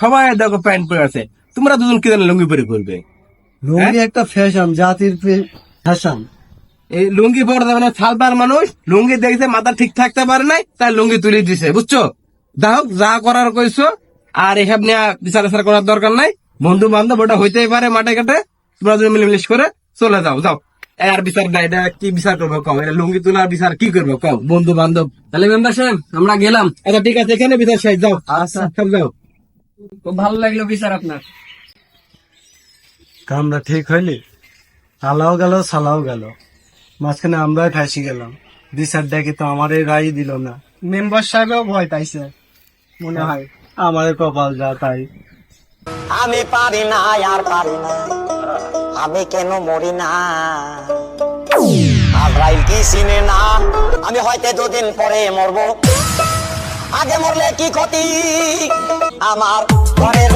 সবাই দেখো প্যান্ট পরে আছে। তোমরা দুজন কি লুঙ্গি পরে করবে লুঙ্গি একটা ফ্যাশন জাতির ফ্যাশন এই লুঙ্গি পরে যাবে না সালবার মানুষ লুঙ্গি দেখছে মাথা ঠিক থাকতে পারে নাই তাই লুঙ্গি তুলে দিছে বুঝছ? হোক যা করার কইছো আর এসব নিয়ে বিচার আচার করার দরকার নাই। বন্ধু বান্ধব ওটা হইতেই পারে মাঠে ঘাটে। তোমরা যদি মিলেমিশ করে চলে যাও যাও। আর বিচার নাই এটা কি বিচার করব কও? এটা লুঙ্গি তোলার বিচার কি করব কও? বন্ধু বান্ধব তাহলে মেম্বার সাহেব আমরা গেলাম। আচ্ছা ঠিক আছে এখানে বিচার শেষ যাও। আচ্ছা। সব যাও। খুব ভালো লাগল বিচার আপনার। কামটা ঠিক হইলে? আলাও গেল সালাও গেল। মাঝখানে আমরাই ফাঁসি গেলাম। বিচার দেখে তো আমারই রায় দিল না। মেম্বার সাহেবও ভয় পাইছে মনে হয়। আমাদের কপাল যা তাই। আমি পারি না আর পারি না। আমি কেন মরি না? আজরাইল কি চিনে না? আমি হয়তো দুদিন পরে মরবো। আগে মরলে কি ক্ষতি? আমার ঘরের